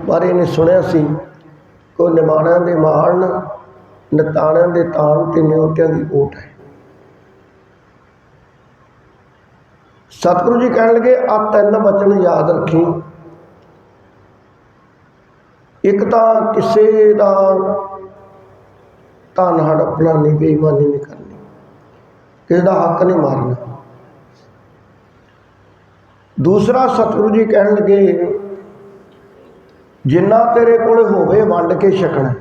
ਬਾਰੇ ਇਹਨੇ ਸੁਣਿਆ ਸੀ ਕੋ ਨਿਮਾਣਿਆਂ ਦੇ ਮਾਣ, ਨਤਾਣਿਆਂ ਦੇ ਤਾਣ ਤੇ ਨਿਉਟਿਆਂ ਦੀ ਓਟ ਹੈ। ਸਤਿਗੁਰੂ ਜੀ ਕਹਿਣ ਲੱਗੇ ਆ ਤਿੰਨ ਬਚਨ ਯਾਦ ਰੱਖੀ। ਇੱਕ ਤਾਂ ਕਿਸੇ ਦਾ ਧਨ ਹੜਪਣਾ ਨਹੀਂ, ਬੇਈਮਾਨੀ ਨਹੀਂ ਕਰਨੀ। ਕਿਸੇ ਦਾ ਹੱਕ ਨਹੀਂ ਮਾਰਨਾ। ਦੂਸਰਾ ਸਤਿਗੁਰੂ ਜੀ ਕਹਿਣ ਲੱਗੇ ਜਿੰਨਾ ਤੇਰੇ ਕੋਲ ਹੋਵੇ ਵੰਡ ਕੇ ਛਕਣਾ।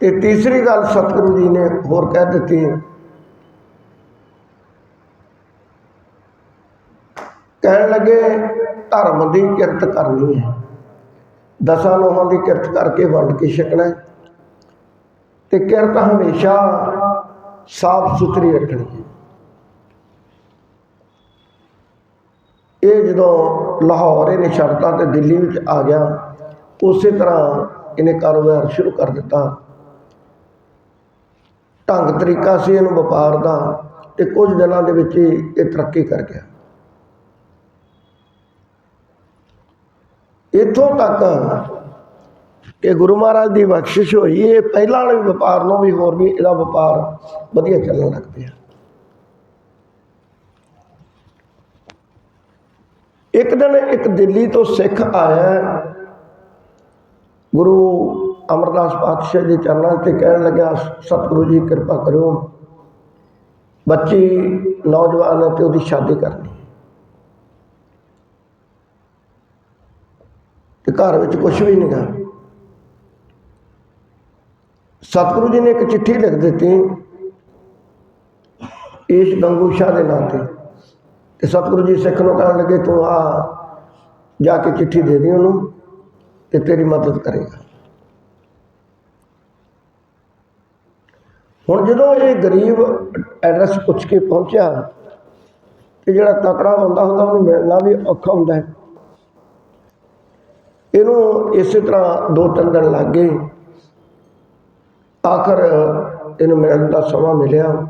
ਤੇ ਤੀਸਰੀ ਗੱਲ ਸਤਿਗੁਰੂ ਜੀ ਨੇ ਹੋਰ ਕਹਿ ਦਿੱਤੀ ਕਹਿਣ ਲੱਗੇ, ਧਰਮ ਦੀ ਕਿਰਤ ਕਰਨੀ ਹੈ। ਦਸਾਂ ਲੋਹਾਂ ਦੀ ਕਿਰਤ ਕਰਕੇ ਵੰਡ ਕੇ ਛਕਣਾ ਹੈ। ਤੇ ਕਿਰਤ ਹਮੇਸ਼ਾ ਸਾਫ਼ ਸੁਥਰੀ ਰੱਖਣੀ ਇਹ ਜਦੋਂ ਲਾਹੌਰ, ਇਹਨੇ ਛੱਡਤਾ ਤੇ ਦਿੱਲੀ ਵਿੱਚ ਆ ਗਿਆ, ਉਸੇ ਤਰ੍ਹਾਂ ਇਹਨੇ ਕਾਰੋਬਾਰ ਸ਼ੁਰੂ ਕਰ ਦਿੱਤਾ। ਢੰਗ ਤਰੀਕਾ ਸੀ ਇਹਨੂੰ ਵਪਾਰ ਦਾ ਤੇ ਕੁਝ ਦਿਨਾਂ ਦੇ ਵਿੱਚ ਹੀ ਇਹ ਤਰੱਕੀ ਕਰ ਗਿਆ। ਇੱਥੋਂ ਤੱਕ ਕਿ ਗੁਰੂ ਮਹਾਰਾਜ ਦੀ ਬਖਸ਼ਿਸ਼ ਹੋਈ, ਇਹ ਪਹਿਲਾਂ ਵਾਲੇ ਵਪਾਰ ਨੂੰ ਵੀ ਹੋਰ ਵੀ ਇਹਦਾ ਵਪਾਰ ਵਧੀਆ ਚੱਲਣ ਲੱਗ ਪਿਆ। ਇੱਕ ਦਿਨ ਇੱਕ ਦਿੱਲੀ ਤੋਂ ਸਿੱਖ ਆਇਆ, ਗੁਰੂ ਅਮਰਦਾਸ ਪਾਤਸ਼ਾਹ ਦੇ ਚਰਨਾਂ ਤੇ ਕਹਿਣ ਲੱਗਾ ਸਤਿਗੁਰੂ ਜੀ, ਕਿਰਪਾ ਕਰਿਓ। ਬੱਚੀ ਨੌਜਵਾਨ ਹੈ ਤੇ ਉਹਦੀ ਸ਼ਾਦੀ ਕਰਨੀ ਤੇ ਘਰ ਵਿੱਚ ਕੁਝ ਵੀ ਨਹੀਂ ਗਾ। ਸਤਿਗੁਰੂ ਜੀ ਨੇ ਇੱਕ ਚਿੱਠੀ ਲਿਖ ਦਿੱਤੀ ਇਸ ਗੰਗੂ ਸ਼ਾਹ ਦੇ ਨਾਂ ਤੇ। ਤੇ ਸਤਿਗੁਰੂ ਜੀ ਸਿੱਖ ਨੂੰ ਕਹਿਣ ਲੱਗੇ, ਤੂੰ ਆ, ਜਾ ਕੇ ਚਿੱਠੀ ਦੇ ਦੇ ਉਹਨੂੰ ਤੇ ਤੇਰੀ ਮਦਦ ਕਰੇਗਾ। ਹੁਣ ਜਦੋਂ ਇਹ ਗਰੀਬ ਐਡਰੈਸ ਪੁੱਛ ਕੇ ਪਹੁੰਚਿਆ, ਤੇ ਜਿਹੜਾ ਤਕੜਾ ਬੰਦਾ ਹੁੰਦਾ, ਉਹਨੂੰ ਮਿਲਣਾ ਵੀ ਔਖਾ ਹੁੰਦਾ ਹੈ। ਇਹਨੂੰ ਇਸੇ ਤਰ੍ਹਾਂ ਦੋ ਤਿੰਨ ਦਿਨ ਲੱਗ ਗਏ। ਆਖਰ ਇਹਨੂੰ ਮਿਲਣ ਦਾ ਸਮਾਂ ਮਿਲਿਆ।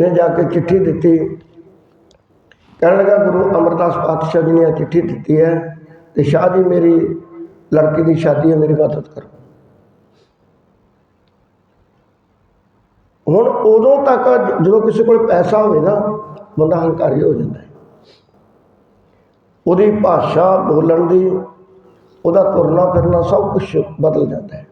ਇਹ ਜਾ ਕੇ ਚਿੱਠੀ ਦਿੱਤੀ। ਕਹਿਣ ਲੱਗਾ, ਗੁਰੂ ਅਮਰਦਾਸ ਪਾਤਸ਼ਾਹ ਜੀ ਨੇ ਇਹ ਚਿੱਠੀ ਦਿੱਤੀ ਹੈ ਤੇ ਸ਼ਾਹ ਜੀ, ਮੇਰੀ ਲੜਕੀ ਦੀ ਸ਼ਾਦੀ ਹੈ, ਮੇਰੀ ਮਦਦ ਕਰੋ। ਹੁਣ ਉਦੋਂ ਤੱਕ ਜਦੋਂ ਕਿਸੇ ਕੋਲ ਪੈਸਾ ਹੋਵੇ ਨਾ, ਬੰਦਾ ਹੰਕਾਰੀ ਹੋ ਜਾਂਦਾ ਹੈ। ਉਹਦੀ ਭਾਸ਼ਾ ਬੋਲਣ ਦੀ, ਉਹਦਾ ਤੁਰਨਾ ਫਿਰਨਾ ਸਭ ਕੁਝ ਬਦਲ ਜਾਂਦਾ ਹੈ।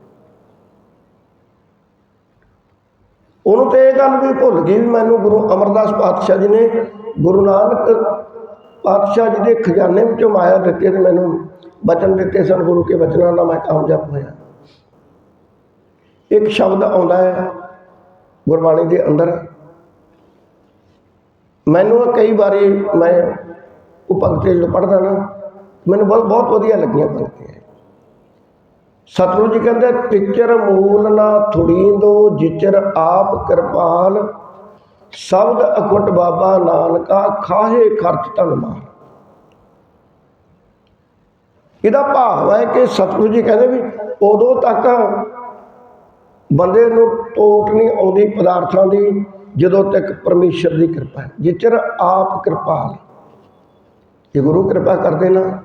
ਉਹਨੂੰ ਤੇ ਇਹ ਗੱਲ ਵੀ ਭੁੱਲ ਗਈ ਵੀ ਮੈਨੂੰ ਗੁਰੂ ਅਮਰਦਾਸ ਪਾਤਸ਼ਾਹ ਜੀ ਨੇ ਗੁਰੂ ਨਾਨਕ ਪਾਤਸ਼ਾਹ ਜੀ ਦੇ ਖਜ਼ਾਨੇ ਵਿੱਚੋਂ ਮਾਇਆ ਦਿੱਤੀ ਤੇ ਮੈਨੂੰ ਬਚਨ ਦਿੱਤੇ ਸਨ, ਗੁਰੂ ਕੇ ਬਚਨਾਂ ਨਾਲ ਮੈਂ ਕਾਮਯਾਬ ਹੋਇਆ। ਇੱਕ ਸ਼ਬਦ ਆਉਂਦਾ ਹੈ ਗੁਰਬਾਣੀ ਦੇ ਅੰਦਰ। ਮੈਨੂੰ ਕਈ ਵਾਰੀ ਮੈਂ ਉਹ ਪੰਕਤੀ ਜਦੋਂ ਪੜ੍ਹਦਾ ਨਾ, ਮੈਨੂੰ ਬਹੁਤ ਬਹੁਤ ਵਧੀਆ ਲੱਗੀਆਂ ਪੰਕਤੀਆਂ। ਸਤਿਗੁਰੂ ਜੀ ਕਹਿੰਦੇ ਟਿਚਰ ਮੂਲ ਨਾ ਥੁੜੀਂਦੋ, ਜਿਚਰ ਆਪ ਕਿਰਪਾਲ, ਸ਼ਬਦ ਅਖੁੱਟ ਬਾਬਾ ਨਾਨਕਾ, ਖਾਹੇ ਖਰਚ ਧਨ ਮਾਰ ਇਹਦਾ ਭਾਵ ਹੈ ਕਿ ਸਤਿਗੁਰੂ ਜੀ ਕਹਿੰਦੇ ਵੀ ਉਦੋਂ ਤੱਕ ਬੰਦੇ ਨੂੰ ਟੋਟ ਨਹੀਂ ਆਉਂਦੀ ਪਦਾਰਥਾਂ ਦੀ ਜਦੋਂ ਤੱਕ ਪਰਮੇਸ਼ਰ ਦੀ ਕਿਰਪਾ ਹੈ। ਜਿਚਰ ਆਪ ਕਿਰਪਾਲ। ਜੇ ਗੁਰੂ ਕਿਰਪਾ ਕਰਦੇ ਨਾ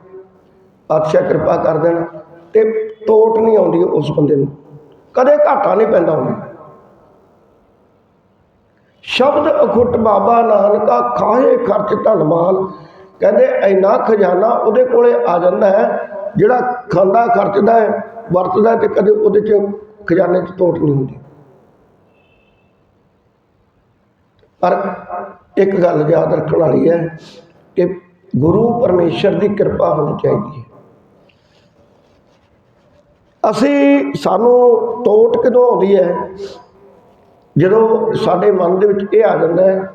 ਪਾਤਸ਼ਾਹ ਕਿਰਪਾ ਕਰ ਦੇਣ, ਤੇ ਤੋਟ ਨਹੀਂ ਆਉਂਦੀ ਉਸ ਬੰਦੇ ਨੂੰ। ਕਦੇ ਘਾਟਾ ਨਹੀਂ ਪੈਂਦਾ ਉਹਨੂੰ। ਸ਼ਬਦ ਅਖੁੱਟ ਬਾਬਾ ਨਾਨਕਾ ਖਾਏ ਖਰਚ ਧਨ ਮਾਲ। ਕਹਿੰਦੇ ਇੰਨਾ ਖਜ਼ਾਨਾ ਉਹਦੇ ਕੋਲੇ ਆ ਜਾਂਦਾ ਹੈ, ਜਿਹੜਾ ਖਾਂਦਾ, ਖਰਚਦਾ ਹੈ, ਵਰਤਦਾ ਹੈ ਤੇ ਕਦੇ ਉਹਦੇ ਚ ਖਜ਼ਾਨੇ 'ਚ ਤੋਟ ਨਹੀਂ ਹੁੰਦੀ। ਪਰ ਇੱਕ ਗੱਲ ਯਾਦ ਰੱਖਣ ਵਾਲੀ ਹੈ ਕਿ ਗੁਰੂ ਪਰਮੇਸ਼ਰ ਦੀ ਕਿਰਪਾ ਹੋਣੀ ਚਾਹੀਦੀ ਹੈ। ਅਸੀਂ ਸਾਨੂੰ ਟੋਟ ਕਦੋਂ ਆਉਂਦੀ ਹੈ? ਜਦੋਂ ਸਾਡੇ ਮਨ ਦੇ ਵਿੱਚ ਇਹ ਆ ਜਾਂਦਾ ਹੈ,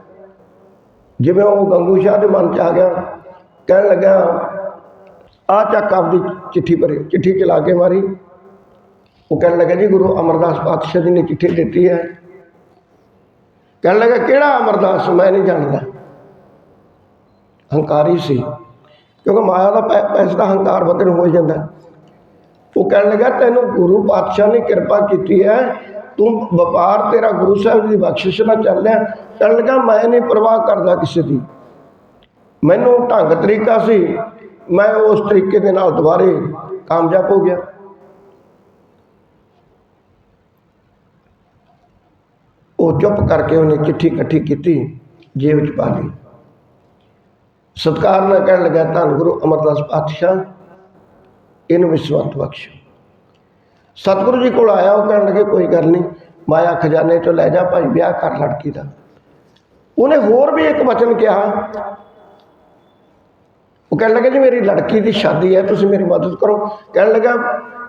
ਜਿਵੇਂ ਉਹ ਗੰਗੂ ਸ਼ਾਹ ਦੇ ਮਨ 'ਚ ਆ ਗਿਆ, ਕਹਿਣ ਲੱਗਾ, ਆ ਚੱਕ ਆਪਦੀ ਚਿੱਠੀ ਭਰੇ ਚਿੱਠੀ ਚਲਾ ਕੇ ਮਾਰੀ। ਉਹ ਕਹਿਣ ਲੱਗਾ, ਜੀ ਗੁਰੂ ਅਮਰਦਾਸ ਪਾਤਸ਼ਾਹ ਜੀ ਨੇ ਚਿੱਠੀ ਦਿੱਤੀ ਹੈ। ਕਹਿਣ ਲੱਗਾ, ਕਿਹੜਾ ਅਮਰਦਾਸ? ਮੈਂ ਨਹੀਂ ਜਾਣਦਾ। ਹੰਕਾਰੀ ਸੀ, ਕਿਉਂਕਿ ਮਾਇਆ ਦਾ ਪੈ- ਪੈਸੇ ਦਾ ਹੰਕਾਰ ਬੰਦੇ ਨੂੰ ਹੋ ਜਾਂਦਾ। ਉਹ ਕਹਿਣ ਲੱਗਾ, ਤੈਨੂੰ ਗੁਰੂ ਪਾਤਸ਼ਾਹ ਨੇ ਕਿਰਪਾ ਕੀਤੀ ਹੈ। ਤੂੰ ਵਪਾਰ ਤੇਰਾ ਗੁਰੂ ਸਾਹਿਬ ਦੀ ਬਖਸ਼ਿਸ਼ ਨਾਲ ਚੱਲ ਰਿਹਾ ਕਹਿਣ ਲੱਗਾ, ਮੈਂ ਨਹੀਂ ਪਰਵਾਹ ਕਰਦਾ ਕਿਸੇ ਦੀ। ਮੈਨੂੰ ਢੰਗ ਤਰੀਕਾ ਸੀ। ਮੈਂ ਉਸ ਤਰੀਕੇ ਦੇ ਨਾਲ ਦੁਬਾਰੇ ਕਾਮਯਾਬ ਹੋ ਗਿਆ। ਉਹ ਚੁੱਪ ਕਰਕੇ ਉਹਨੇ ਚਿੱਠੀ ਇਕੱਠੀ ਕੀਤੀ, ਜੇਬ 'ਚ ਪਾ ਲਈ। ਸਤਕਾਰ ਨਾਲ ਕਹਿਣ ਲੱਗਾ, ਧੰਨ ਗੁਰੂ ਅਮਰਦਾਸ ਪਾਤਸ਼ਾਹ। ਇਹਨੂੰ ਵਿਸ਼ਵੰਤ ਬਖਸ਼। ਸਤਿਗੁਰੂ ਜੀ ਕੋਲ ਆਇਆ, ਉਹ ਕਹਿਣ ਲੱਗੇ, ਕੋਈ ਗੱਲ ਨਹੀਂ, ਮਾਇਆ ਖਜ਼ਾਨੇ ਚੋਂ ਲੈ ਜਾ ਭਾਈ, ਵਿਆਹ ਕਰ ਲੜਕੀ ਦਾ। ਉਹਨੇ ਹੋਰ ਵੀ ਇੱਕ ਵਚਨ ਕਿਹਾ। ਉਹ ਕਹਿਣ ਲੱਗਾ, ਜੀ ਮੇਰੀ ਲੜਕੀ ਦੀ ਸ਼ਾਦੀ ਹੈ, ਤੁਸੀਂ ਮੇਰੀ ਮਦਦ ਕਰੋ। ਕਹਿਣ ਲੱਗਾ,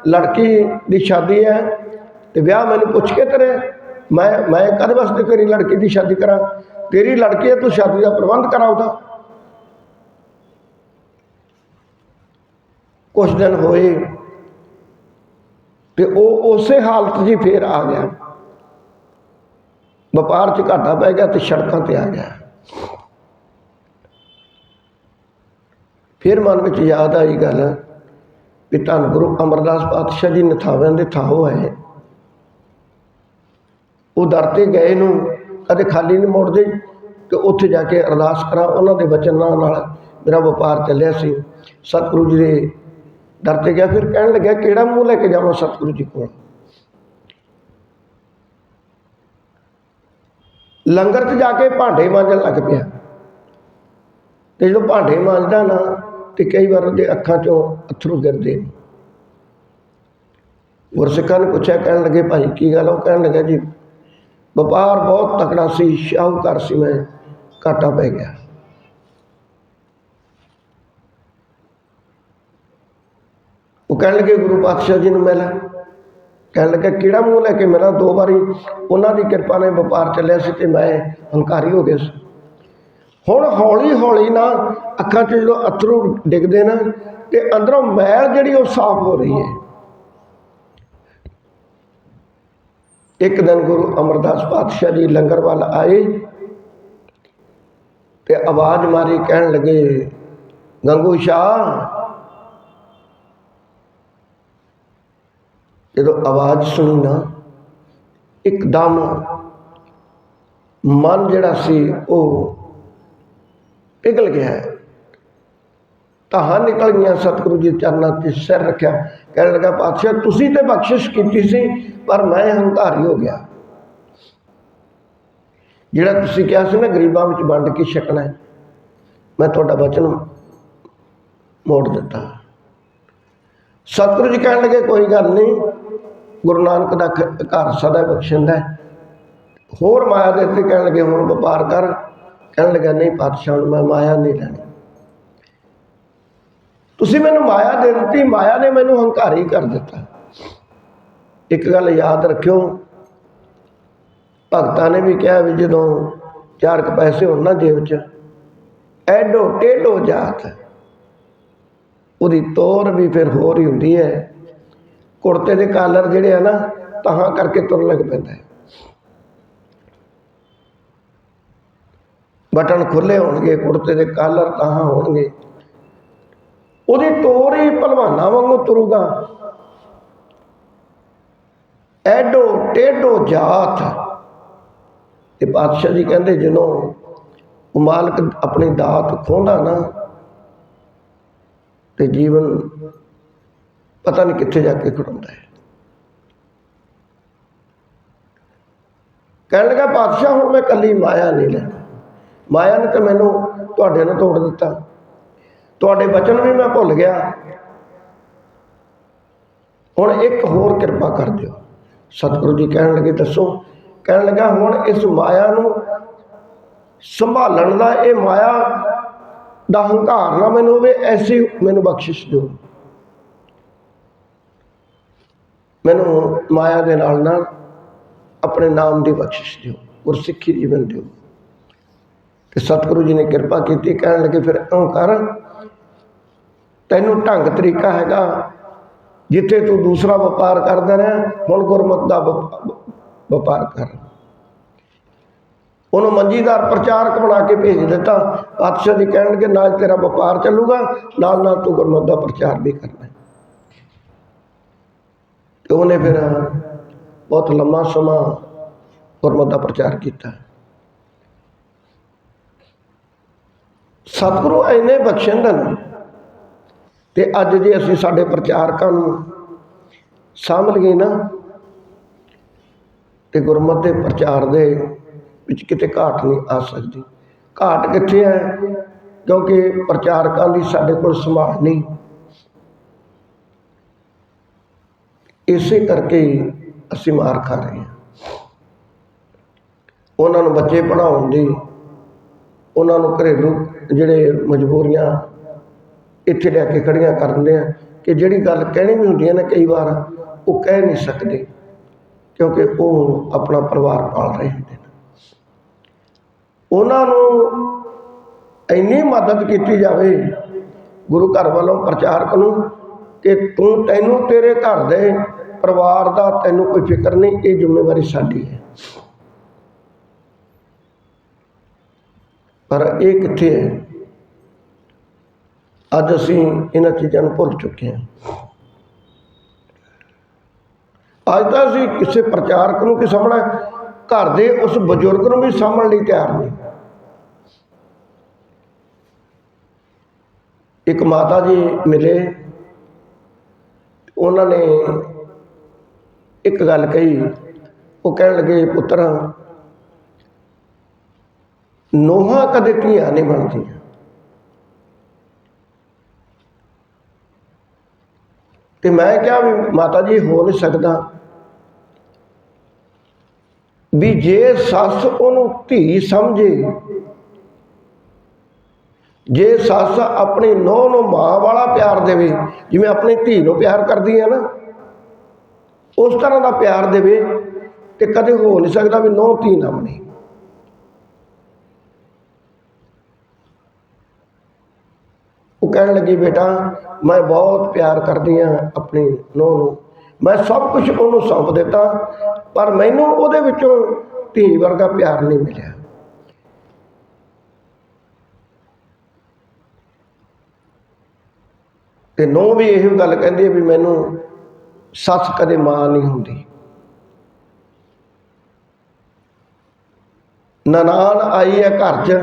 ਲੜਕੀ ਦੀ ਸ਼ਾਦੀ ਹੈ ਤੇ ਵਿਆਹ ਮੈਨੂੰ ਪੁੱਛ ਕੇ ਕਰੇ ਮੈਂ ਮੈਂ ਕਦੇ ਵਾਸਤੇ ਤੇਰੀ ਲੜਕੀ ਦੀ ਸ਼ਾਦੀ ਕਰਾਂ? ਤੇਰੀ ਲੜਕੀ ਹੈ, ਤੂੰ ਸ਼ਾਦੀ ਦਾ ਪ੍ਰਬੰਧ ਕਰਾ ਉਹਦਾ ਕੁਝ ਦਿਨ ਹੋਏ ਤੇ ਉਹ ਉਸੇ ਹਾਲਤ 'ਚ ਹੀ ਫੇਰ ਆ ਗਿਆ। ਵਪਾਰ 'ਚ ਘਾਟਾ ਪੈ ਗਿਆ ਤੇ ਸੜਕਾਂ ਤੇ ਆ ਗਿਆ। ਫਿਰ ਮਨ ਵਿੱਚ ਯਾਦ ਆਈ ਗੱਲ ਵੀ ਧੰਨ ਗੁਰੂ ਅਮਰਦਾਸ ਪਾਤਸ਼ਾਹ ਜੀ ਨਥਾਵਿਆਂ ਦੇ ਥਾਓ ਹੈ ਉਹ ਦਰ ਤੇ ਗਏ ਨੂੰ, ਕਦੇ ਖਾਲੀ ਨਹੀਂ ਮੁੜਦੇ ਤੇ ਉੱਥੇ ਜਾ ਕੇ ਅਰਦਾਸ ਕਰਾਂ, ਉਹਨਾਂ ਦੇ ਵਚਨਾਂ ਨਾਲ ਮੇਰਾ ਵਪਾਰ ਚੱਲਿਆ ਸੀ। ਸਤਿਗੁਰੂ ਜੀ ਦੇ ਡਰ ਤੇ ਗਿਆ, ਫਿਰ ਕਹਿਣ ਲੱਗਿਆ, ਕਿਹੜਾ ਮੂੰਹ ਲੈ ਕੇ ਜਾਵਾਂ ਸਤਿਗੁਰੂ ਜੀ ਕੋਲ? ਲੰਗਰ 'ਚ ਜਾ ਕੇ ਭਾਂਡੇ ਮਾਂਜਣ ਲੱਗ ਪਿਆ। ਤੇ ਜਦੋਂ ਭਾਂਡੇ ਮਾਂਜਦਾ ਨਾ, ਤੇ ਕਈ ਵਾਰ ਉਹਦੇ ਅੱਖਾਂ 'ਚੋਂ ਅਥਰੂ ਗਿਰਦੇ ਨੇ। ਗੁਰਸਿੱਖਾਂ ਨੇ ਪੁੱਛਿਆ, ਕਹਿਣ ਲੱਗੇ, ਭਾਈ, ਕੀ ਗੱਲ ਉਹ ਕਹਿਣ ਲੱਗਾ, ਜੀ, ਵਪਾਰ ਬਹੁਤ ਤਕੜਾ ਸੀ, ਸ਼ਾਹੂਕਾਰ ਸੀ ਮੈਂ, ਘਾਟਾ ਪੈ ਗਿਆ ਉਹ ਕਹਿਣ ਲੱਗੇ ਗੁਰੂ ਪਾਤਸ਼ਾਹ ਜੀ ਨੂੰ ਮਿਲ ਕਹਿਣ ਲੱਗਾ ਕਿਹੜਾ ਮੂੰਹ ਲੈ ਕੇ ਮੇਰਾ ਦੋ ਵਾਰੀ ਉਹਨਾਂ ਦੀ ਕਿਰਪਾ ਨਾਲ ਵਪਾਰ ਚੱਲਿਆ ਸੀ ਤੇ ਮੈਂ ਹੰਕਾਰੀ ਹੋ ਗਿਆ ਸੀ। ਹੁਣ ਹੌਲੀ ਹੌਲੀ ਨਾ ਅੱਖਾਂ 'ਚ ਜਦੋਂ ਅਥਰੂ ਡਿੱਗਦੇ ਨਾ ਤੇ ਅੰਦਰੋਂ ਮੈਲ ਜਿਹੜੀ ਉਹ ਸਾਫ਼ ਹੋ ਰਹੀ ਹੈ। ਇੱਕ ਦਿਨ ਗੁਰੂ ਅਮਰਦਾਸ ਪਾਤਸ਼ਾਹ ਜੀ ਲੰਗਰ ਵੱਲ ਆਏ ਤੇ ਆਵਾਜ਼ ਮਾਰੀ, ਕਹਿਣ ਲੱਗੇ, ਗੰਗੂ ਸ਼ਾਹ ਜਦੋਂ ਆਵਾਜ਼ ਸੁਣੀ ਨਾ, ਇੱਕਦਮ ਮਨ ਜਿਹੜਾ ਸੀ ਉਹ ਪਿਘਲ ਗਿਆ ਤਾਹਾਂ ਨਿਕਲ ਗਈਆਂ, ਸਤਿਗੁਰੂ ਜੀ ਚਰਨਾਂ ਤੇ ਸਿਰ ਰੱਖਿਆ। ਕਹਿਣ ਲੱਗਾ, ਪਾਤਸ਼ਾਹ, ਤੁਸੀਂ ਤੇ ਬਖਸ਼ਿਸ਼ ਕੀਤੀ ਸੀ, ਪਰ ਮੈਂ ਹੰਕਾਰੀ ਹੋ ਗਿਆ। ਜਿਹੜਾ ਤੁਸੀਂ ਕਿਹਾ ਸੀ ਨਾ, ਗਰੀਬਾਂ ਵਿੱਚ ਵੰਡ ਕੇ ਛਕਣਾ ਮੈਂ ਤੁਹਾਡਾ ਵਚਨ ਮੋੜ ਦਿੱਤਾ। ਸਤਿਗੁਰੂ ਜੀ ਕਹਿਣ ਲੱਗੇ, ਕੋਈ ਗੱਲ ਨਹੀਂ ਗੁਰੂ ਨਾਨਕ ਦਾ ਘਰ ਸਦਾ ਬਖਸ਼ਿੰਦਾ ਹੈ। ਹੋਰ ਮਾਇਆ ਦੇ ਤੇ ਕਹਿਣ ਲੱਗੇ, ਹੁਣ ਵਪਾਰ ਕਰ। ਕਹਿਣ ਲੱਗਾ, ਨਹੀਂ ਪਾਤਸ਼ਾਹ, ਹੁਣ ਮੈਂ ਮਾਇਆ ਨਹੀਂ ਲੈਣੀ। ਤੁਸੀਂ ਮੈਨੂੰ ਮਾਇਆ ਦੇ ਦਿੱਤੀ, ਮਾਇਆ ਨੇ ਮੈਨੂੰ ਹੰਕਾਰੀ ਕਰ ਦਿੱਤਾ। ਇੱਕ ਗੱਲ ਯਾਦ ਰੱਖਿਓ, ਭਗਤਾਂ ਨੇ ਵੀ ਕਿਹਾ ਵੀ ਜਦੋਂ ਚਾਰ ਕੁ ਪੈਸੇ ਹੋਣ ਨਾ ਜੇਬ 'ਚ ਐਡੋ ਟੇਡੋ ਜਾਤ, ਉਹਦੀ ਤੋਰ ਵੀ ਫਿਰ ਹੋਰ ਹੀ ਹੁੰਦੀ ਹੈ। ਕੁੜਤੇ ਦੇ ਕਾਲਰ ਜਿਹੜੇ ਆ ਨਾ, ਤਹਾਂ ਕਰਕੇ ਤੁਰਨ ਲੱਗ ਪੈਂਦਾ ਹੈ। ਬਟਨ ਖੁੱਲੇ ਹੋਣਗੇ, ਕੁੜਤੇ ਦੇ ਕਾਲਰ ਤਹਾਂ ਹੋਣਗੇ। ਉਹਦੀ ਤੋਰ ਹੀ ਭਲਵਾਨਾਂ ਵਾਂਗੂ ਤੁਰੂਗਾ। ਐਡੋ ਟੇਡੋ ਜਾਤ। ਤੇ ਬਾਦਸ਼ਾਹ ਜੀ ਕਹਿੰਦੇ, ਜਦੋਂ ਉਹ ਮਾਲਕ ਆਪਣੀ ਦਾਤ ਖੋਹਦਾ ਨਾ, ਤੇ ਜੀਵਨ ਪਤਾ ਨਹੀਂ ਕਿੱਥੇ ਜਾ ਕੇ ਖੜਾਉਂਦਾ ਹੈ। ਕਹਿਣ ਲੱਗਾ, ਪਾਤਸ਼ਾਹ, ਹੁਣ ਮੈਂ ਕੱਲੀ ਮਾਇਆ ਨਹੀਂ ਲੈਣਾ ਮਾਇਆ ਨੇ ਤਾਂ ਮੈਨੂੰ ਤੁਹਾਡੇ ਨਾਲ ਤੋੜ ਦਿੱਤਾ। ਤੁਹਾਡੇ ਬਚਨ ਵੀ ਮੈਂ ਭੁੱਲ ਗਿਆ। ਹੁਣ ਇੱਕ ਹੋਰ ਕਿਰਪਾ ਕਰ ਦਿਓ। ਸਤਿਗੁਰੂ ਜੀ ਕਹਿਣ ਲੱਗੇ, ਦੱਸੋ। ਕਹਿਣ ਲੱਗਾ, ਹੁਣ ਇਸ ਮਾਇਆ ਨੂੰ ਸੰਭਾਲਣ ਦਾ ਇਹ ਮਾਇਆ ਦਾ ਹੰਕਾਰ ਨਾ ਮੈਨੂੰ ਹੋਵੇ, ਐਸੀ ਮੈਨੂੰ ਬਖਸ਼ਿਸ਼ ਦਿਓ। ਮੈਨੂੰ ਮਾਇਆ ਦੇ ਨਾਲ ਨਾਲ ਆਪਣੇ ਨਾਮ ਦੀ ਬਖਸ਼ਿਸ਼ ਦਿਓ, ਗੁਰਸਿੱਖੀ ਜੀਵਨ ਦਿਓ। ਤੇ ਸਤਿਗੁਰੂ ਜੀ ਨੇ ਕਿਰਪਾ ਕੀਤੀ, ਕਹਿਣ ਲੱਗੇ, ਫਿਰ ਇਉਂ ਕਰ, ਤੈਨੂੰ ਢੰਗ ਤਰੀਕਾ ਹੈਗਾ, ਜਿੱਥੇ ਤੂੰ ਦੂਸਰਾ ਵਪਾਰ ਕਰਦਾ ਰਿਹਾ, ਹੁਣ ਗੁਰਮਤ ਦਾ ਵਪ- ਵਪਾਰ ਕਰ। ਉਹਨੂੰ ਮੰਜੀਦਾਰ ਪ੍ਰਚਾਰਕ ਬਣਾ ਕੇ ਭੇਜ ਦਿੱਤਾ। ਪਾਤਸ਼ਾਹ ਜੀ ਕਹਿਣਗੇ, ਨਾਲ ਤੇਰਾ ਵਪਾਰ ਚੱਲੂਗਾ ਨਾਲ ਨਾਲ ਤੂੰ ਗੁਰਮਤ ਦਾ ਪ੍ਰਚਾਰ ਵੀ ਕਰਨਾ ਤੇ ਉਹਨੇ ਫਿਰ ਬਹੁਤ ਲੰਮਾ ਸਮਾਂ ਗੁਰਮਤ ਦਾ ਪ੍ਰਚਾਰ ਕੀਤਾ। ਸਤਿਗੁਰੂ ਐਨੇ ਬਖਸ਼ਿੰਦਨ ਤੇ ਅੱਜ ਜੇ ਅਸੀਂ ਸਾਡੇ ਪ੍ਰਚਾਰਕਾਂ ਨੂੰ ਸਾਂਭ ਲਈਏ ਨਾ ਤੇ ਗੁਰਮਤ ਦੇ ਪ੍ਰਚਾਰ ਦੇ ਵਿੱਚ ਕਿਤੇ ਘਾਟ ਨਹੀਂ ਆ ਸਕਦੀ। ਘਾਟ ਕਿੱਥੇ ਹੈ? ਕਿਉਂਕਿ ਪ੍ਰਚਾਰਕਾਂ ਦੀ ਸਾਡੇ ਕੋਲ ਸੰਭਾਲ ਨਹੀਂ। ਇਸੇ ਕਰਕੇ ਅਸੀਂ ਮਾਰ ਖਾ ਰਹੇ ਹਾਂ। ਉਹਨਾਂ ਨੂੰ ਬੱਚੇ ਪੜ੍ਹਾਉਣ ਦੀ, ਉਹਨਾਂ ਨੂੰ ਘਰੇਲੂ ਜਿਹੜੇ ਮਜਬੂਰੀਆਂ ਇੱਥੇ ਲੈ ਕੇ ਖੜੀਆਂ ਕਰ ਦਿੰਦੇ ਆ ਕਿ ਜਿਹੜੀ ਗੱਲ ਕਹਿਣੀ ਵੀ ਹੁੰਦੀ ਹੈ ਨਾ ਕਈ ਵਾਰ, ਉਹ ਕਹਿ ਨਹੀਂ ਸਕਦੇ ਕਿਉਂਕਿ ਉਹ ਆਪਣਾ ਪਰਿਵਾਰ ਪਾਲ ਰਹੇ ਹੁੰਦੇ ਨੇ। ਉਹਨਾਂ ਨੂੰ ਇੰਨੀ ਮਦਦ ਕੀਤੀ ਜਾਵੇ, ਗੁਰੂ ਘਰ ਵੱਲੋਂ ਪ੍ਰਚਾਰਕ ਨੂੰ ਕਿ ਤੂੰ ਤੈਨੂੰ ਤੇਰੇ ਘਰ ਦੇ ਪਰਿਵਾਰ ਦਾ ਤੈਨੂੰ ਕੋਈ ਫਿਕਰ ਨਹੀਂ, ਇਹ ਜ਼ਿੰਮੇਵਾਰੀ ਸਾਡੀ ਹੈ। ਪਰ ਇਹ ਕਿੱਥੇ ਹੈ? ਅੱਜ ਅਸੀਂ ਇਹਨਾਂ ਚੀਜ਼ਾਂ ਨੂੰ ਭੁੱਲ ਚੁੱਕੇ ਹਾਂ। ਅੱਜ ਤਾਂ ਅਸੀਂ ਕਿਸੇ ਪ੍ਰਚਾਰਕ ਨੂੰ ਕਿ ਸਾਹਮਣਾ ਘਰ ਦੇ ਉਸ ਬਜ਼ੁਰਗ ਨੂੰ ਵੀ ਸਾਂਭਣ ਲਈ ਤਿਆਰ ਨਹੀਂ। ਇੱਕ ਮਾਤਾ ਜੀ ਮਿਲੇ, ਉਹਨਾਂ ਨੇ ਇੱਕ ਗੱਲ ਕਹੀ, ਉਹ ਕਹਿਣ ਲੱਗੇ, ਪੁੱਤਰ, ਨੋਹਾਂ ਕਦੇ ਧੀਆਂ ਨਹੀਂ ਬਣਦੀਆਂ। ਤੇ ਮੈਂ ਕਿਹਾ ਵੀ ਮਾਤਾ ਜੀ, ਹੋ ਨਹੀਂ ਸਕਦਾ ਵੀ ਜੇ ਸੱਸ ਉਹਨੂੰ ਧੀ ਸਮਝੇ, ਜੇ ਸੱਸ ਆਪਣੀ ਨੂੰਹ ਨੂੰ ਮਾਂ ਵਾਲਾ ਪਿਆਰ ਦੇਵੇ, ਜਿਵੇਂ ਆਪਣੀ ਧੀ ਨੂੰ ਪਿਆਰ ਕਰਦੀ ਹੈ ਨਾ ਉਸ ਤਰ੍ਹਾਂ ਦਾ ਪਿਆਰ ਦੇਵੇ ਤੇ ਕਦੇ ਹੋ ਨਹੀਂ ਸਕਦਾ ਵੀ ਨੂੰਹ ਧੀ ਨਾ ਬਣੇ। ਉਹ ਕਹਿਣ ਲੱਗੀ, ਬੇਟਾ, ਮੈਂ ਬਹੁਤ ਪਿਆਰ ਕਰਦੀ ਹਾਂ ਆਪਣੀ ਨੂੰਹ ਨੂੰ। ਮੈਂ ਸਭ ਕੁਝ ਉਹਨੂੰ ਸੌਂਪ ਦਿੱਤਾ, ਪਰ ਮੈਨੂੰ ਉਹਦੇ ਵਿੱਚੋਂ ਧੀ ਵਰਗਾ ਪਿਆਰ ਨਹੀਂ ਮਿਲਿਆ। ਤੇ ਨੂੰਹ ਵੀ ਇਹੋ ਗੱਲ ਕਹਿੰਦੀ ਹੈ ਵੀ ਮੈਨੂੰ ਸੱਸ ਕਦੇ ਮਾਂ ਨਹੀਂ ਹੁੰਦੀ। ਨਨਾਣ ਆਈ ਹੈ ਘਰ 'ਚ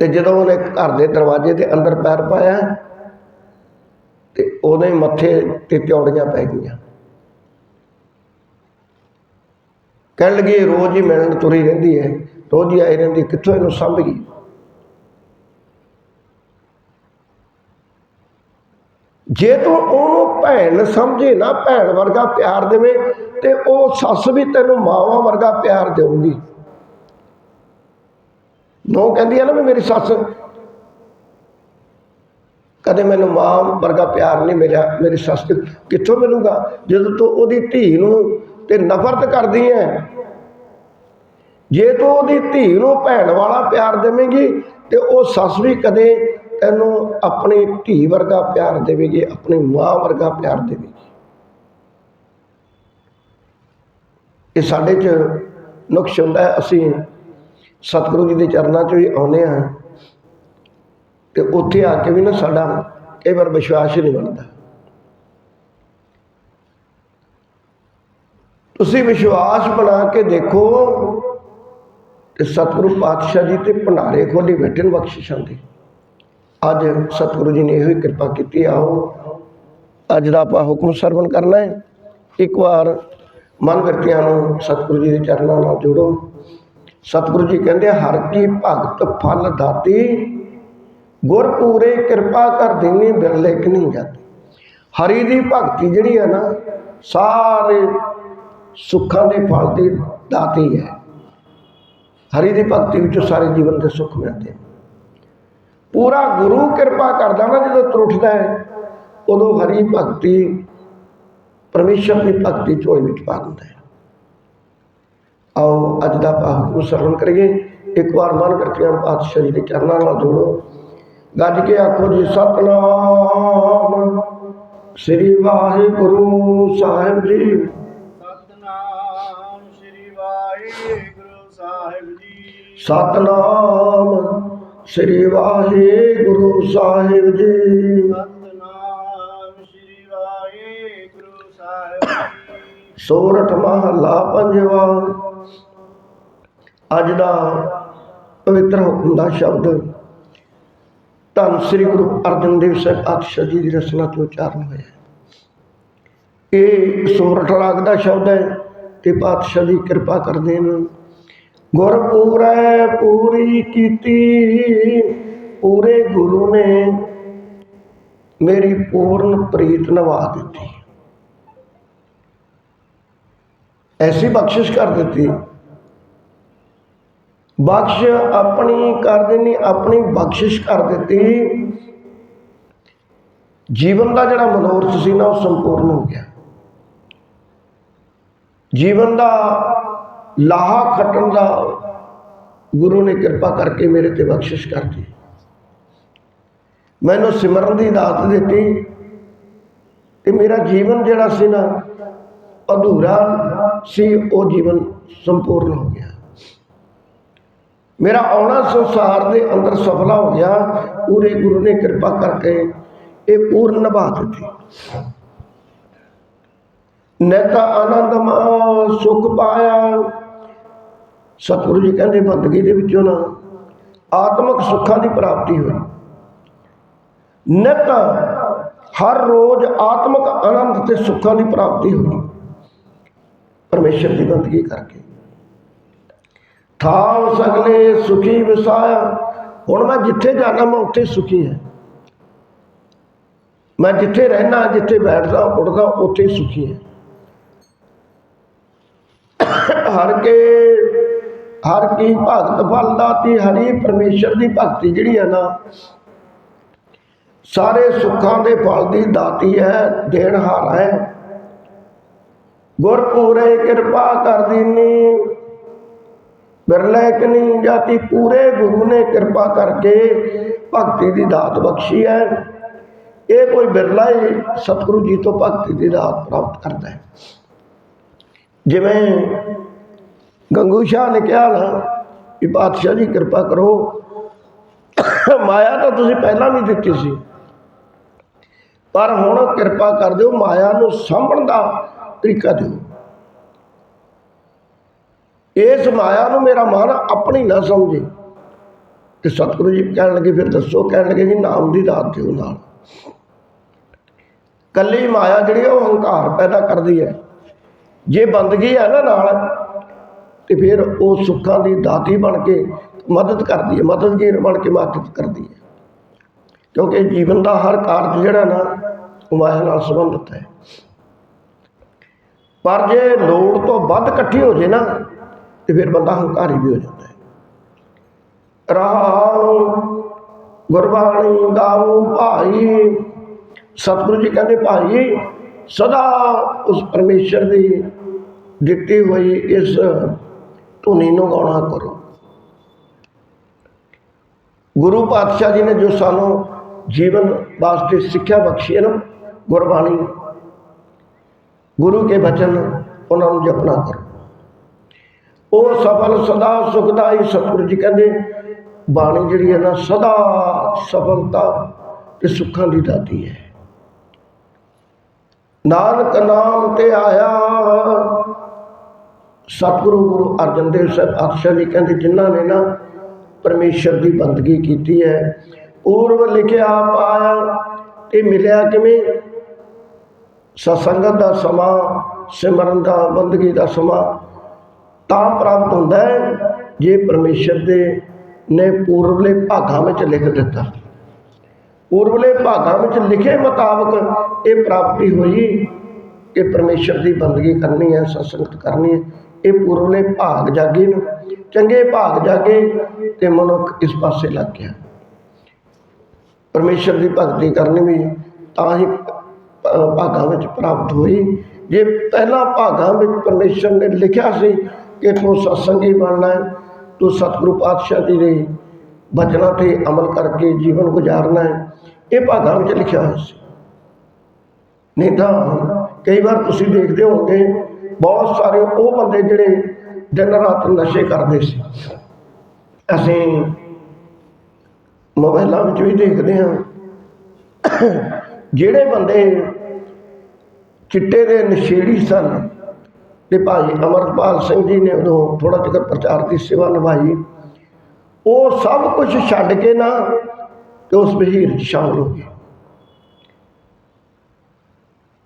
ਤੇ ਜਦੋਂ ਉਹਨੇ ਘਰ ਦੇ ਦਰਵਾਜ਼ੇ ਦੇ ਅੰਦਰ ਪੈਰ ਪਾਇਆ ਤੇ ਉਹਦੇ ਮੱਥੇ ਤੇ ਚੌੜੀਆਂ ਪੈ ਗਈਆਂ। ਕਹਿਣ ਲੱਗੀ ਰੋਜ਼ ਹੀ ਮਿਲਣ ਤੁਰੀ ਰਹਿੰਦੀ ਹੈ। ਰੋਜ਼ ਹੀ ਆਈ ਰਹਿੰਦੀ, ਕਿੱਥੋਂ ਇਹਨੂੰ ਸੰਭ ਗਈ ਜੇ ਤੂੰ ਉਹਨੂੰ ਭੈਣ ਸਮਝੇ ਨਾ, ਭੈਣ ਵਰਗਾ ਪਿਆਰ ਦੇਵੇਂ, ਤੇ ਉਹ ਸੱਸ ਵੀ ਤੈਨੂੰ ਮਾਵਾਂ ਵਰਗਾ ਪਿਆਰ ਦੇਊਗੀ। ਨੋ ਕਹਿੰਦੀ ਹੈ ਨਾ ਵੀ ਮੇਰੀ ਸੱਸ, ਕਦੇ ਮੈਨੂੰ ਮਾਂ ਵਰਗਾ ਪਿਆਰ ਨਹੀਂ ਮਿਲਿਆ, ਮੇਰੀ ਸੱਸ ਕਿੱਥੋਂ ਮਿਲੂਗਾ? ਜਦੋਂ ਤੂੰ ਉਹਦੀ ਧੀ ਨੂੰ ਤੇ ਨਫ਼ਰਤ ਕਰਦੀ ਹੈ ਜੇ ਤੂੰ ਉਹਦੀ ਧੀ ਨੂੰ ਭੈਣ ਵਾਲਾ ਪਿਆਰ ਦੇਵੇਂਗੀ, ਤੇ ਉਹ ਸੱਸ ਵੀ ਕਦੇ ਇਹਨੂੰ ਆਪਣੀ ਧੀ ਵਰਗਾ ਪਿਆਰ ਦੇਵੇਗੀ, ਆਪਣੀ ਮਾਂ ਵਰਗਾ ਪਿਆਰ ਦੇਵੇਗੀ। ਇਹ ਸਾਡੇ 'ਚ ਨੁਕਸ ਹੁੰਦਾ ਹੈ। ਅਸੀਂ ਸਤਿਗੁਰੂ ਜੀ ਦੇ ਚਰਨਾਂ 'ਚ ਵੀ ਆਉਂਦੇ ਹਾਂ ਤੇ ਉੱਥੇ ਆ ਕੇ ਵੀ ਨਾ ਸਾਡਾ ਕਈ ਵਾਰ ਵਿਸ਼ਵਾਸ ਹੀ ਨਹੀਂ ਬਣਦਾ। ਤੁਸੀਂ ਵਿਸ਼ਵਾਸ ਬਣਾ ਕੇ ਦੇਖੋ ਤੇ ਸਤਿਗੁਰੂ ਪਾਤਸ਼ਾਹ ਜੀ ਤੇ ਭੰਡਾਰੇ ਖੋਲੀ ਬੈਠੇ ਨੇ ਬਖਸ਼ਿਸ਼ਾਂ ਦੇ। ਅੱਜ ਸਤਿਗੁਰੂ ਜੀ ਨੇ ਇਹੋ ਹੀ ਕਿਰਪਾ ਕੀਤੀ, ਆਓ ਅੱਜ ਦਾ ਆਪਾਂ ਹੁਕਮ ਸਰਵਣ ਕਰਨਾ ਹੈ। ਇੱਕ ਵਾਰ ਮਨ ਵਰਤਿਆਂ ਨੂੰ ਸਤਿਗੁਰੂ ਜੀ ਦੇ ਚਰਨਾਂ ਨਾਲ ਜੋੜੋ। ਸਤਿਗੁਰੂ ਜੀ ਕਹਿੰਦੇ ਹਰ ਕੀ ਭਗਤ ਫਲ ਦਾਤੀ ਗੁਰ ਪੂਰੇ ਕਿਰਪਾ ਕਰ ਦੇਣੀ, ਬਿਰਲੇ ਕਿ ਨਹੀਂ ਜਾਂਦੀ। ਹਰੀ ਦੀ ਭਗਤੀ ਜਿਹੜੀ ਹੈ ਨਾ, ਸਾਰੇ ਸੁੱਖਾਂ ਦੇ ਫਲ ਦੀ ਦਾਤੀ ਹੈ। ਹਰੀ ਦੀ ਭਗਤੀ ਵਿੱਚੋਂ ਸਾਰੇ ਜੀਵਨ ਦੇ ਸੁੱਖ ਮਿਲਦੇ ਨੇ। ਪੂਰਾ ਗੁਰੂ ਕਿਰਪਾ ਕਰਦਾ ਨਾ ਜਦੋਂ ਤਰੁੱਠਦਾ ਹੈ ਉਦੋਂ ਹਰੀ ਭਗਤੀ ਪਰਮੇਸ਼ਰ ਦੀ ਭਗਤੀ ਝੋਲੀ ਵਿੱਚ ਪਾ ਦਿੰਦਾ ਹੈ। ਆਓ ਅੱਜ ਦਾ ਆਪਾਂ ਹੁਕਮ ਸਰਵਣ ਕਰੀਏ। ਇੱਕ ਵਾਰ ਮਨ ਕਰਕੇ ਪਾਤਸ਼ਾਹ ਜੀ ਦੇ ਚਰਨਾਂ ਨਾਲ ਜੋੜੋ। ਗੱਜ ਕੇ ਆਖੋ ਜੀ ਸਤਨਾਮ ਸ੍ਰੀ ਵਾਹਿਗੁਰੂ ਸਾਹਿਬ ਜੀ। ਸਤਨਾਮ ਸ੍ਰੀ ਵਾਹਿਗੁਰੂ ਸਾਹਿਬ ਜੀ। ਸਤਨਾਮ ਸ੍ਰੀ ਵਾਹਿਗੁਰੂ ਸਾਹਿਬ ਜੀ। ਸਤਨਾਮ ਸ੍ਰੀ ਵਾਹਿਗੁਰੂ ਸਾਹਿਬ ਸੋਰਠ ਮਹੱਲਾ ਪੰਜਵਾ। ਅੱਜ ਦਾ ਪਵਿੱਤਰ ਹੁਕਮ ਦਾ ਸ਼ਬਦ। ਧੰਨ ਸ੍ਰੀ ਗੁਰੂ ਅਰਜਨ ਦੇਵ ਸਾਹਿਬ ਪਾਤਸ਼ਾਹ ਜੀ ਦੀ ਰਚਨਾ ਤੋਂ ਉਚਾਰਨ ਹੋਇਆ। ਇਹ ਸੋਰਠ ਰਾਗ ਦਾ ਸ਼ਬਦ ਹੈ ਤੇ ਪਾਤਸ਼ਾਹ ਦੀ ਕਿਰਪਾ ਕਰਦੇ ਨੇ। ਗੁਰ ਪੂਰੈ ਪੂਰੀ ਕੀਤੀ, ਪੂਰੇ ਗੁਰੂ ਨੇ ਮੇਰੀ ਪੂਰਨ ਪ੍ਰੀਤ ਨਿਭਾ ਦਿੱਤੀ। ਐਸੀ ਬਖਸ਼ਿਸ਼ ਕਰ ਦਿੱਤੀ। ਬਖਸ਼ ਆਪਣੀ ਕਰ ਦੇਣੀ, ਆਪਣੀ ਬਖਸ਼ਿਸ਼ ਕਰ ਦਿੱਤੀ। ਜੀਵਨ ਦਾ ਜਿਹੜਾ ਮਨੋਰਥ ਸੀ ਨਾ, ਉਹ ਸੰਪੂਰਨ ਹੋ ਗਿਆ। ਜੀਵਨ ਦਾ ਲਾਹਾ ਖੱਟਣ ਦਾ ਗੁਰੂ ਨੇ ਕਿਰਪਾ ਕਰਕੇ ਮੇਰੇ ਤੇ ਬਖਸ਼ਿਸ਼ ਕਰਤੀ। ਮੈਨੂੰ ਸਿਮਰਨ ਦੀ ਦਾਤ ਦਿੱਤੀ ਤੇ ਮੇਰਾ ਜੀਵਨ ਜਿਹੜਾ ਸੀ ਨਾ, ਅਧੂਰਾ ਸੀ, ਉਹ ਜੀਵਨ ਸੰਪੂਰਨ ਹੋ ਗਿਆ। ਮੇਰਾ ਆਉਣਾ ਸੰਸਾਰ ਦੇ ਅੰਦਰ ਸਫਲਾ ਹੋ ਗਿਆ, ਪੂਰੇ ਗੁਰੂ ਨੇ ਕਿਰਪਾ ਕਰਕੇ ਇਹ ਪੂਰਨ ਨਿਭਾ ਦਿੱਤੀ। ਨਿਤ ਆਨੰਦ ਮਾ, ਸੁਖ ਪਾਇਆ। ਸਤਿਗੁਰੂ ਜੀ ਕਹਿੰਦੇ, ਬੰਦਗੀ ਦੇ ਵਿੱਚੋਂ ਨਾ ਆਤਮਿਕ ਸੁੱਖਾਂ ਦੀ ਪ੍ਰਾਪਤੀ ਹੋਈ। ਨਿਤ ਹਰ ਰੋਜ਼ ਆਤਮਿਕ ਆਨੰਦ ਤੇ ਸੁੱਖਾਂ ਦੀ ਪ੍ਰਾਪਤੀ ਹੋਈ। ਪਰਮੇਸ਼ਰ ਦੀ ਬੰਦਗੀ ਕਰਕੇ। ਥਾਵ ਸਗਲੇ ਸੁਖੀ ਵਸਾਇਆ। ਹੁਣ ਮੈਂ ਜਿੱਥੇ ਜਾਣਾ, ਮੈਂ ਉੱਥੇ ਸੁਖੀ ਹਾਂ। ਮੈਂ ਜਿੱਥੇ ਰਹਿਣਾ, ਜਿੱਥੇ ਬੈਠਦਾ, ਉੱਠਦਾ, ਉੱਥੇ ਸੁਖੀ ਹਾਂ। ਹਰ ਕੇ, ਹਰ ਕੀ ਭਗਤ ਫਲ ਦਾਤੀ ਹਰੀ ਪਰਮੇਸ਼ਰ ਦੀ ਭਗਤੀ ਜਿਹੜੀ ਹੈ ਨਾ, ਸਾਰੇ ਸੁੱਖਾਂ ਦੇ ਫਲ ਦੀ ਦਾਤੀ ਹੈ ਦੇਣਹਾਰ ਹੈ। ਗੁਰ ਪੂਰੇ ਕਿਰਪਾ ਕਰ ਦੀਨੀ ਬਿਰਲੇ ਕਨੀ ਜਾਤੀ ਪੂਰੇ ਗੁਰੂ ਨੇ ਕਿਰਪਾ ਕਰਕੇ ਭਗਤੀ ਦੀ ਦਾਤ ਬਖਸ਼ੀ ਹੈ। ਇਹ ਕੋਈ ਬਿਰਲਾ ਹੀ ਸਤਿਗੁਰੂ ਜੀ ਤੋਂ ਭਗਤੀ ਦੀ ਦਾਤ ਪ੍ਰਾਪਤ ਕਰਦਾ ਹੈ। ਜਿਵੇਂ ਗੰਗੂ ਸ਼ਾਹ ਨੇ ਕਿਹਾ ਨਾ ਕਿ ਬਾਦਸ਼ਾਹ ਜੀ, ਕਿਰਪਾ ਕਰੋ। ਮਾਇਆ ਤਾਂ ਤੁਸੀਂ ਪਹਿਲਾਂ ਵੀ ਦਿੱਤੀ ਸੀ। ਪਰ ਹੁਣ ਕਿਰਪਾ ਕਰ ਦਿਓ, ਮਾਇਆ ਨੂੰ ਸਾਂਭਣ ਦਾ ਤਰੀਕਾ ਦਿਓ। ਇਸ ਮਾਇਆ ਨੂੰ ਮੇਰਾ ਮਨ ਆਪਣੀ ਨਾ ਸਮਝੇ। ਤੇ ਸਤਿਗੁਰੂ ਜੀ ਕਹਿਣ ਲੱਗੇ, ਫਿਰ ਦੱਸੋ, ਕਹਿਣ ਲੱਗੇ ਜੀ ਨਾਮ ਦੀ ਦਾਤ ਦਿਓ ਨਾਲ। ਕੱਲੀ ਮਾਇਆ ਜਿਹੜੀ ਉਹ ਹੰਕਾਰ ਪੈਦਾ ਕਰਦੀ ਹੈ। ਜੇ ਬੰਦਗੀ ਹੈ ਨਾ ਨਾਲ ਤੇ ਫਿਰ ਉਹ ਸੁੱਖਾਂ ਦੀ ਦਾਤੀ ਬਣ ਕੇ ਮਦਦ ਕਰਦੀ ਹੈ, ਮਦਦਗੀਰ ਬਣ ਕੇ ਮਦਦ ਕਰਦੀ ਹੈ। ਕਿਉਂਕਿ ਜੀਵਨ ਦਾ ਹਰ ਕਾਰਜ ਜਿਹੜਾ ਨਾ, ਉਹ ਮਾਇਆ ਨਾਲ ਸੰਬੰਧਿਤ ਹੈ। ਪਰ ਜੇ ਲੋੜ ਤੋਂ ਵੱਧ ਇਕੱਠੀ ਹੋ ਜੇ ਨਾ, ਤੇ ਫਿਰ ਬੰਦਾ ਹੰਕਾਰੀ ਵੀ ਹੋ ਜਾਂਦਾ ਹੈ। ਰਾਮ, ਗੁਰਬਾਣੀ ਗਾਵੋ ਭਾਈ, ਸਤਿਗੁਰੂ ਜੀ ਕਹਿੰਦੇ ਭਾਈ, ਸਦਾ ਉਸ ਪਰਮੇਸ਼ਰ ਦੀ ਦਿੱਤੀ ਹੋਈ ਇਸ ਧੁਨੀ ਨੂੰ ਗਾਉਣਾ ਕਰੋ। ਗੁਰੂ ਪਾਤਸ਼ਾਹ ਜੀ ਨੇ ਜੋ ਸਾਨੂੰ ਜੀਵਨ ਵਾਸਤੇ ਸਿੱਖਿਆ ਬਖਸ਼ੀ ਹੈ ਨਾ, ਗੁਰਬਾਣੀ, ਗੁਰੂ ਕੇ ਬਚਨ, ਉਹਨਾਂ ਨੂੰ ਜਪਣਾ ਕਰੋ। ਉਹ ਸਫਲ ਸਦਾ ਸੁਖਦਾਈ ਸਤਿਗੁਰੂ ਜੀ ਕਹਿੰਦੇ, ਬਾਣੀ ਜਿਹੜੀ ਹੈ ਨਾ, ਸਦਾ ਸਫਲਤਾ ਤੇ ਸੁੱਖਾਂ ਦੀ ਦਾਤੀ ਹੈ। ਨਾਨਕ ਨਾਮ ਤੇ ਆਇਆ ਸਤਿਗੁਰੂ ਗੁਰੂ ਅਰਜਨ ਦੇਵ ਸਾਹਿਬ ਪਾਤਸ਼ਾਹ ਜੀ ਕਹਿੰਦੇ, ਜਿਨ੍ਹਾਂ ਨੇ ਨਾ ਪਰਮੇਸ਼ਰ ਦੀ ਬੰਦਗੀ ਕੀਤੀ ਹੈ ਪੂਰਵ ਲਿਖਿਆ ਪਾਇਆ ਤੇ ਮਿਲਿਆ ਕਿਵੇਂ? ਸਤਸੰਗਤ ਦਾ ਸਮਾਂ, ਸਿਮਰਨ ਦਾ, ਬੰਦਗੀ ਦਾ ਸਮਾਂ ਤਾਂ ਪ੍ਰਾਪਤ ਹੁੰਦਾ ਹੈ, ਜੇ ਪਰਮੇਸ਼ਰ ਦੇ ਨੇ ਪੂਰਵਲੇ ਭਾਗਾਂ ਵਿੱਚ ਲਿਖ ਦਿੱਤਾ। ਪੂਰਵਲੇ ਭਾਗਾਂ ਵਿੱਚ ਲਿਖੇ ਮੁਤਾਬਕ ਇਹ ਪ੍ਰਾਪਤੀ ਹੋਈ ਕਿ ਪਰਮੇਸ਼ਰ ਦੀ ਬੰਦਗੀ ਕਰਨੀ ਹੈ, ਸਤਸੰਗਤ ਕਰਨੀ ਹੈ। ਇਹ ਪੂਰਵਲੇ ਭਾਗ ਜਾਗੇ ਨੂੰ, ਚੰਗੇ ਭਾਗ ਜਾਗੇ ਤੇ ਮਨੁੱਖ ਇਸ ਪਾਸੇ ਲੱਗ ਗਿਆ। ਪਰਮੇਸ਼ਰ ਦੀ ਭਗਤੀ ਕਰਨੀ ਵੀ ਤਾਂ ਹੀ ਭਾਗਾਂ ਵਿੱਚ ਪ੍ਰਾਪਤ ਹੋਈ। ਜੇ ਪਹਿਲਾਂ ਭਾਗਾਂ ਵਿੱਚ ਪਰਮੇਸ਼ਰ ਨੇ ਲਿਖਿਆ ਸੀ ਕਿ ਤੂੰ ਸਤਸੰਗੀ ਬਣਨਾ ਹੈ, ਤੂੰ ਸਤਿਗੁਰੂ ਪਾਤਸ਼ਾਹ ਜੀ ਦੇ ਬਚਨਾਂ ਤੇ ਅਮਲ ਕਰਕੇ ਜੀਵਨ ਗੁਜ਼ਾਰਨਾ ਹੈ, ਇਹ ਭਾਗਾਂ ਵਿੱਚ ਲਿਖਿਆ ਹੋਇਆ ਸੀ। ਨਹੀਂ ਤਾਂ ਕਈ ਵਾਰ ਤੁਸੀਂ ਦੇਖਦੇ ਹੋਗੇ ਬਹੁਤ ਸਾਰੇ ਉਹ ਬੰਦੇ ਜਿਹੜੇ ਦਿਨ ਰਾਤ ਨਸ਼ੇ ਕਰਦੇ ਸੀ। ਅਸੀਂ ਮੋਬਾਈਲਾਂ ਵਿੱਚ ਵੀ ਦੇਖਦੇ ਹਾਂ। ਜਿਹੜੇ ਬੰਦੇ ਚਿੱਟੇ ਦੇ ਨਸ਼ੇੜੀ ਸਨ, ਤੇ ਭਾਈ ਅਮਰਪਾਲ ਸਿੰਘ ਜੀ ਨੇ ਉਦੋਂ ਥੋੜਾ ਜਿਹਾ ਪ੍ਰਚਾਰ ਦੀ ਸੇਵਾ ਨਿਭਾਈ। ਉਹ ਸਭ ਕੁਝ ਛੱਡ ਕੇ ਨਾ ਤੇ ਉਸ ਵਹੀਰ 'ਚ ਸ਼ਾਮਲ ਹੋ ਗਏ।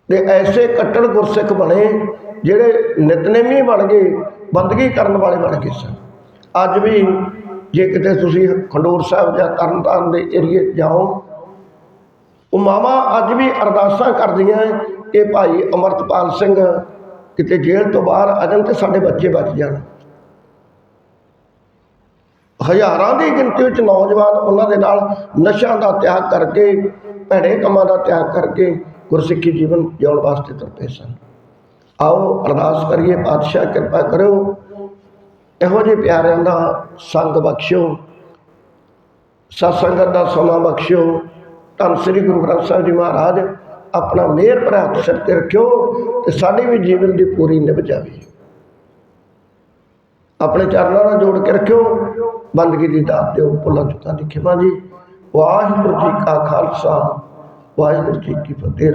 ਤੇ ਐਸੇ ਕੱਟੜ ਗੁਰਸਿੱਖ ਬਣੇ ਜਿਹੜੇ ਨਿਤਨੇਮੀ ਬਣ ਗਏ, ਬੰਦਗੀ ਕਰਨ ਵਾਲੇ ਬਣ ਗਏ ਸਨ। ਅੱਜ ਵੀ ਜੇ ਕਿਤੇ ਤੁਸੀਂ ਖੰਡੂਰ ਸਾਹਿਬ ਜਾਂ ਤਰਨਤਾਰਨ ਦੇ ਏਰੀਏ ਜਾਓ, ਉਹ ਮਾਵਾਂ ਅੱਜ ਵੀ ਅਰਦਾਸਾਂ ਕਰਦੀਆਂ ਕਿ ਭਾਈ ਅਮਰਤਪਾਲ ਸਿੰਘ ਕਿਤੇ ਜੇਲ੍ਹ ਤੋਂ ਬਾਹਰ ਆ ਜਾਣ ਤੇ ਸਾਡੇ ਬੱਚੇ ਬਚ ਜਾਣ। ਹਜ਼ਾਰਾਂ ਦੀ ਗਿਣਤੀ ਵਿੱਚ ਨੌਜਵਾਨ ਉਹਨਾਂ ਦੇ ਨਾਲ ਨਸ਼ਿਆਂ ਦਾ ਤਿਆਗ ਕਰਕੇ, ਭੈੜੇ ਕੰਮਾਂ ਦਾ ਤਿਆਗ ਕਰਕੇ ਗੁਰਸਿੱਖੀ ਜੀਵਨ ਜਿਉਣ ਵਾਸਤੇ ਤੁਰ ਸਨ। ਆਓ ਅਰਦਾਸ ਕਰੀਏ, ਪਾਤਸ਼ਾਹ ਕਿਰਪਾ ਕਰਿਓ। ਇਹੋ ਜਿਹੇ ਪਿਆਰਿਆਂ ਦਾ ਸੰਗ ਬਖਸ਼ੋ ਸਤਸੰਗਤ ਦਾ ਸਮਾਂ ਬਖਸ਼ਿਓ। ਧੰਨ ਸ੍ਰੀ ਗੁਰੂ ਗ੍ਰੰਥ ਸਾਹਿਬ ਜੀ ਮਹਾਰਾਜ, ਆਪਣਾ ਮਿਹਰ ਭਰਾ ਸਿਰ ਤੇ ਰੱਖਿਓ ਤੇ ਸਾਡੀ ਵੀ ਜੀਵਨ ਦੀ ਪੂਰੀ ਨਿਭ ਜਾਵੇ। ਆਪਣੇ ਚਰਨਾਂ ਨਾਲ ਜੋੜ ਕੇ ਰੱਖਿਓ। ਬੰਦਗੀ ਦੀ ਦਾਤ ਦਿਓ, ਭੁੱਲਾਂ ਚੁੱਕਾਂ ਦੀ ਖਿਮਾ ਜੀ ਵਾਹਿਗੁਰੂ ਜੀ ਕਾ ਖਾਲਸਾ, ਵਾਹਿਗੁਰੂ ਜੀ ਕੀ ਫਤਿਹ।